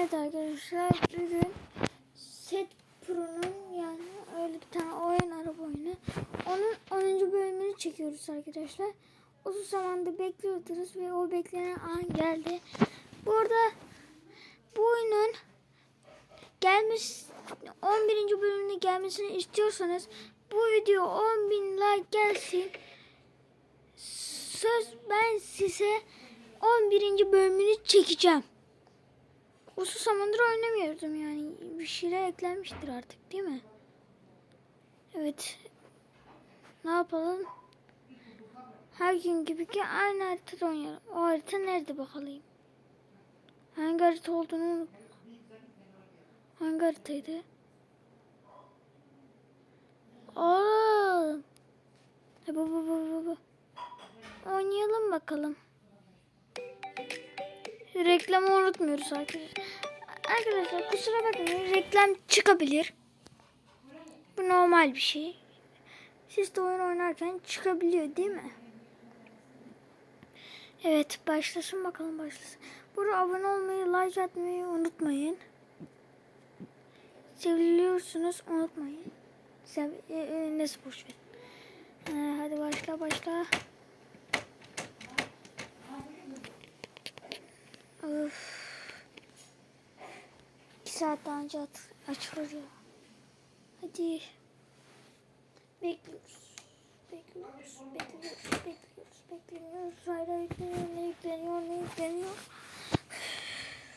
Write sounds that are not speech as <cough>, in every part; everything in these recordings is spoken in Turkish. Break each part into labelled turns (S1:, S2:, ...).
S1: Evet arkadaşlar bugün Set Pro'nun yani öyle bir tane oyun araba oyunu. Onun 10. bölümünü çekiyoruz arkadaşlar. Uzun zamandır bekliyordunuz ve o beklenen an geldi. Bu arada bu oyunun gelmiş 11. bölümüne gelmesini istiyorsanız bu video 10.000 like gelsin. Söz ben size 11. bölümünü çekeceğim. Uzun zamandır oynamıyordum yani. Bir şeyler eklenmiştir artık değil mi? Evet. Ne yapalım? Her gün gibi ki aynı haritada oynayalım. O harita nerede bakalım? Hangi harita olduğunu unuttum. Hangi haritaydı? Aa! Bu bu bu bu bu. Oynayalım bakalım. Reklamı unutmuyoruz arkadaşlar. Arkadaşlar kusura bakmayın reklam çıkabilir. Bu normal bir şey. Siz de oyun oynarken çıkabiliyor değil mi? Evet başlasın bakalım başlasın. Burada abone olmayı, like atmayı unutmayın. Seviliyorsunuz unutmayın. Sev e, e, neyse boş ver. Ee, hadi başla başla. Of. İki saat daha önce açılır ya. Hadi. Bekliyoruz. Bekliyoruz. Bekliyoruz. Bekliyoruz. Bekliyoruz. Hayır yükleniyor. Ne yükleniyor? Ne yükleniyor?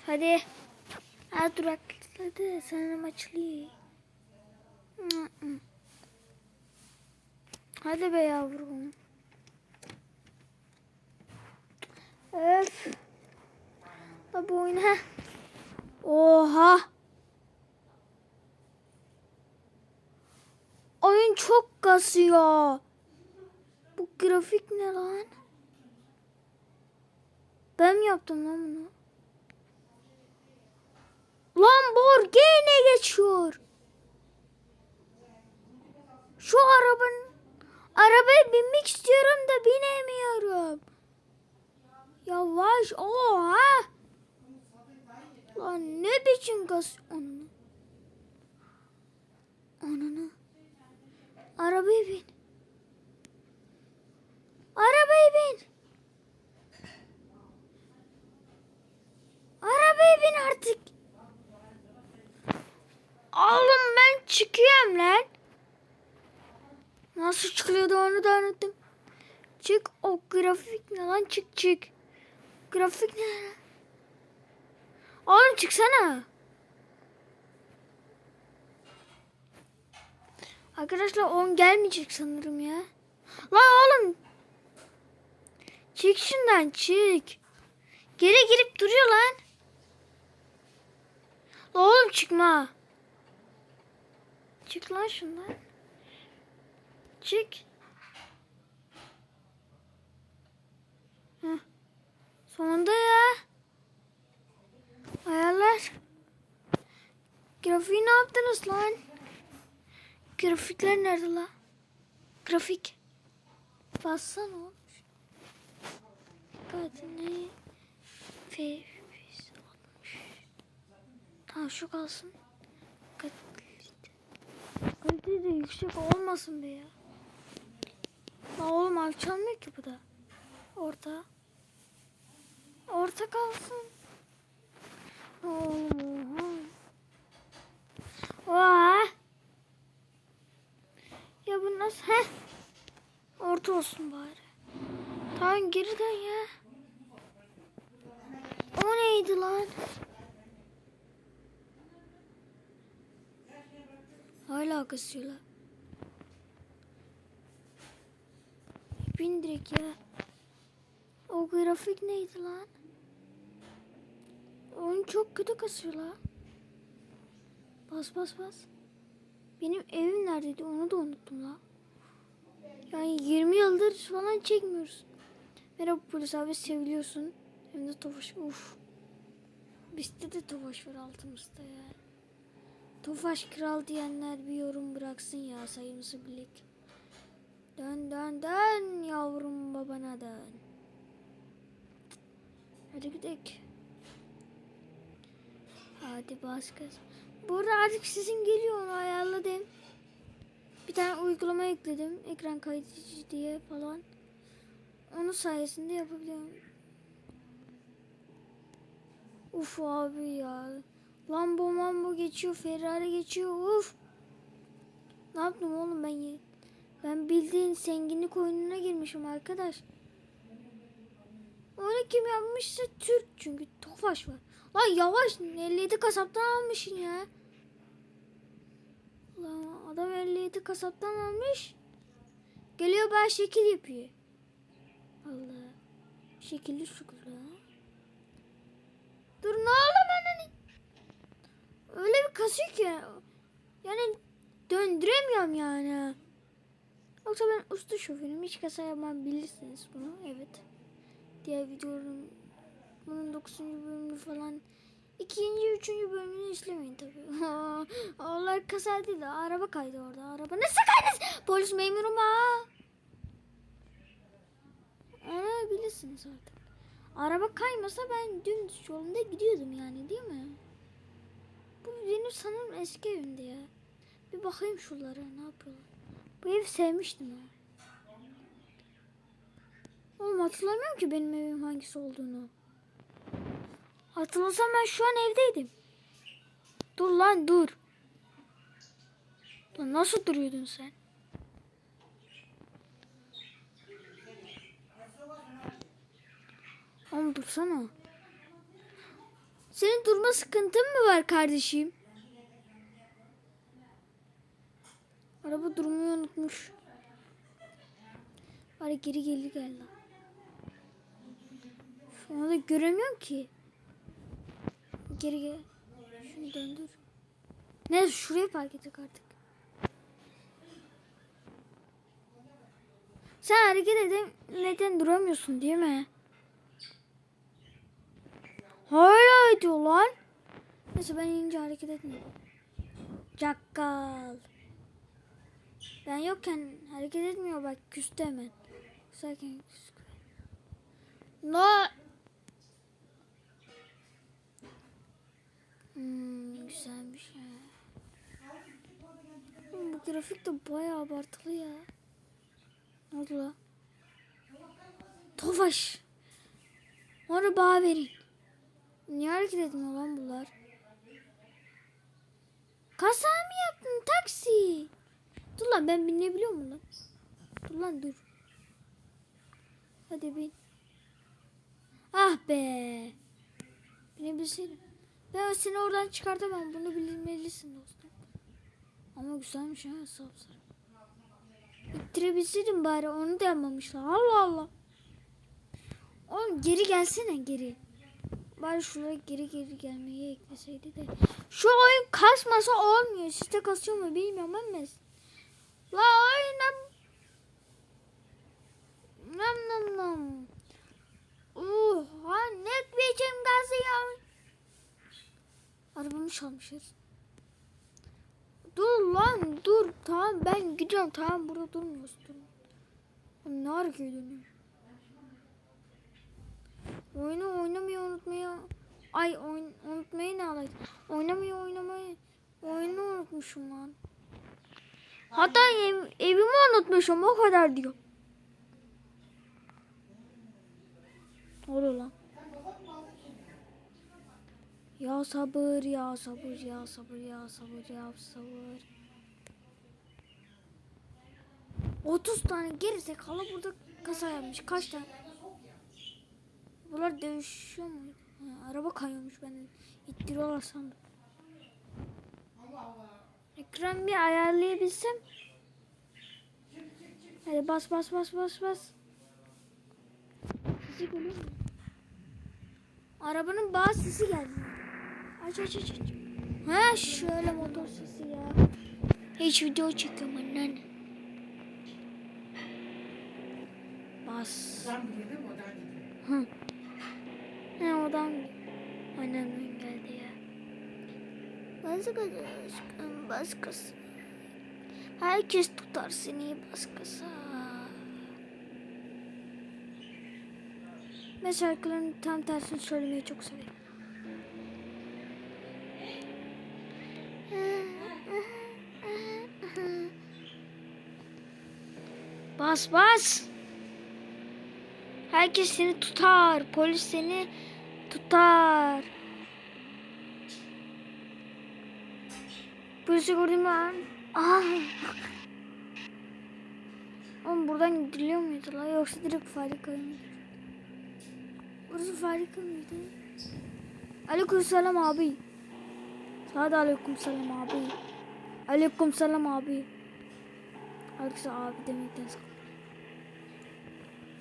S1: Hadi. Ha durakladı. Sanırım açılıyor. Hadi be yavrum. Öf. Baba oyna. Oha. Oyun çok kasıyor. Bu grafik ne lan? Ben mi yaptım lan bunu? Lamborghini geçiyor. Şu arabanın arabaya binmek istiyorum da binemiyorum. Yavaş. Oha. Lan ne biçim gaz onu? Ananı. Arabaya bin. Arabaya bin. Arabaya bin artık. Oğlum ben çıkıyorum lan. Çıkıyordu onu da unuttum. Çık o grafik ne lan çık çık. Grafik ne lan? Oğlum çıksana. Arkadaşlar 10 gelmeyecek sanırım ya. Lan oğlum. Çık şundan çık. Geri girip duruyor lan. Lan oğlum çıkma. Çık lan şundan. Çık. Sonunda ya. Ayarlar. Grafiği ne yaptınız lan? Grafikler nerede lan? Grafik. Bassana olmuş. Kadını FPS 60. Tamam şu kalsın. Kalite de yüksek olmasın be ya. La oğlum alçalmıyor ki bu da. Orta. Orta kalsın. Oha. Ya bu nasıl? Heh. Orta olsun bari. Tamam geri dön ya. O neydi lan? Hala kasıyorlar. Bin direkt ya. O grafik neydi lan? Oyun çok kötü kasıyor la. Bas bas bas. Benim evim neredeydi onu da unuttum la. Yani 20 yıldır falan çekmiyoruz. Merhaba polis abi seviliyorsun. Hem de Tofaş uf. Bizde de Tofaş var altımızda ya. Tofaş kral diyenler bir yorum bıraksın ya sayımızı bilik. Dön dön dön yavrum babana dön. Hadi gidelim. Hadi bas gaza. Bu arada artık sesin geliyor onu ayarladım. Bir tane uygulama yükledim. Ekran kaydedici diye falan. Onun sayesinde yapabiliyorum. Uf abi ya. Lambo mambo geçiyor. Ferrari geçiyor. Uf. Ne yaptım oğlum ben? Ben bildiğin zenginlik oyununa girmişim arkadaş. Onu kim yapmışsa Türk çünkü Tofaş var. Lan yavaş 57 kasaptan almışsın ya. Lan adam 57 kasaptan almış. Geliyor bana şekil yapıyor. Allah. Şekilli lan. Dur ne oldu bana? Öyle bir kasıyor ki. Yani döndüremiyorum yani. Yoksa ben usta şoförüm. Hiç kasa yapmam bilirsiniz bunu. Evet. Diğer videoların bunun 9. bölümünü falan ikinci, üçüncü bölümünü izlemeyin tabii. <laughs> Onlar kasa değil de araba kaydı orada. Araba nasıl kaydı? Polis memurum ha. Onu bilirsiniz artık. Araba kaymasa ben dümdüz yolunda gidiyordum yani değil mi? Bu benim sanırım eski evimdi ya. Bir bakayım şuralara ne yapıyorlar. Bu evi sevmiştim ya. Oğlum hatırlamıyorum ki benim evim hangisi olduğunu. Hatırlasam ben şu an evdeydim. Dur lan dur. Lan nasıl duruyordun sen? Oğlum dursana. Senin durma sıkıntın mı var kardeşim? Araba durmayı unutmuş. Bari geri geri gel lan. Şu anda göremiyorum ki. Geri gel. Şunu döndür. Neyse şuraya park edecek artık. Sen hareket edemeden duramıyorsun değil mi? Hala ediyor lan. Neyse ben inince hareket etmiyorum. Çakal. Ben yokken hareket etmiyor bak küstü hemen. Sakin küstü. No. Hmm, güzelmiş ya. Oğlum, Bu grafik de bayağı abartılı ya. Ne oldu la? Tofaş. Onu bana verin. Niye hareket etmiyor lan bunlar? Kasa mı yaptın taksi? Dur lan ben binebiliyor muyum lan? Dur lan dur. Hadi bin. Ah be. Binebilseydim. Ben seni oradan çıkartamam. Bunu bilmelisin dostum. Ama güzelmiş ha sapsarı. İttirebilseydim bari onu da yapmamışlar. Allah Allah. Oğlum geri gelsene geri. Bari şuraya geri geri gelmeyi ekleseydi de. Şu oyun kasmasa olmuyor. Sizde kasıyor mu bilmiyorum ama. La oyunum. Nam nam nam. Oha ne biçim gazı ya. Arabamı çalmışız. Dur lan dur. Tamam ben gidiyorum. Tamam burada durmuyoruz. Dur. Ne hareket dönüyor? Oyunu oynamayı unutmaya. Ay oyun, unutmayı ne alayım? Oynamayı oynamayı. Oyunu unutmuşum lan. Hatta ev, evimi unutmuşum o kadar diyor. Oluyor lan. Ya sabır ya sabır ya sabır ya sabır ya sabır. 30 tane gerizekalı burada kasa yapmış. Kaç tane? Bunlar dövüşüyor mu? Ha, araba kayıyormuş ben ittiriyorlar sandım. Ekran bir ayarlayabilsem. Hadi bas bas bas bas bas. Sesi geliyor mu? Arabanın bazı sesi geldi. Aç aç aç. Ha şöyle motor sesi ya. Hiç video çekiyorum annen. Bas. Hı. He odan annemden geldi ya. Başkası başkası. Herkes tutar seni başkası. Ben şarkıların tam tersini söylemeyi çok severim. Bas bas. Herkes seni tutar. Polis seni tutar. Polisi gördüm ben. Ah. Oğlum buradan gidiliyor muydu la yoksa direkt fabrikaya mı? Burası fabrika mıydı? Aleyküm selam abi. Sana da aleyküm selam abi. Aleyküm selam abi. Herkese abi demekten sakın.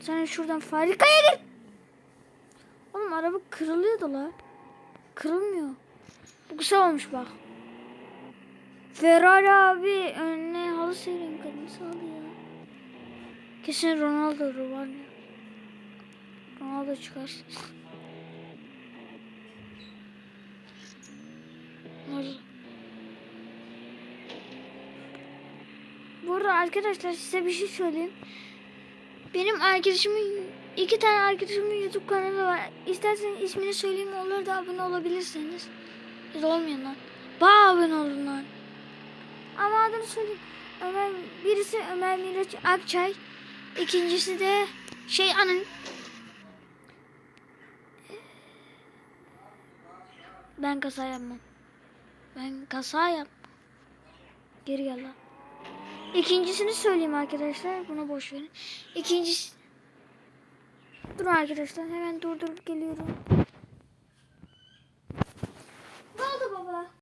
S1: Sen şuradan fabrikaya gir. Oğlum araba kırılıyordu la. Kırılmıyor. Bu kısa olmuş bak. Ferrari abi önüne halı kırmızı halı ya. Kesin Ronaldo'dur var ya. Ronaldo çıkar. Bu arada arkadaşlar size bir şey söyleyeyim. Benim arkadaşımın iki tane arkadaşımın YouTube kanalı var. İsterseniz ismini söyleyeyim olur da abone olabilirsiniz. Da olmayın lan. Abone olun lan. Ama adını söyleyeyim. Ömer, birisi Ömer Miraç Akçay. İkincisi de şey anın. Ben kasa yapmam. Ben kasa yap. Geri gel lan. İkincisini söyleyeyim arkadaşlar. Bunu boş verin. İkincisi... Dur arkadaşlar. Hemen durdurup geliyorum. Ne oldu baba?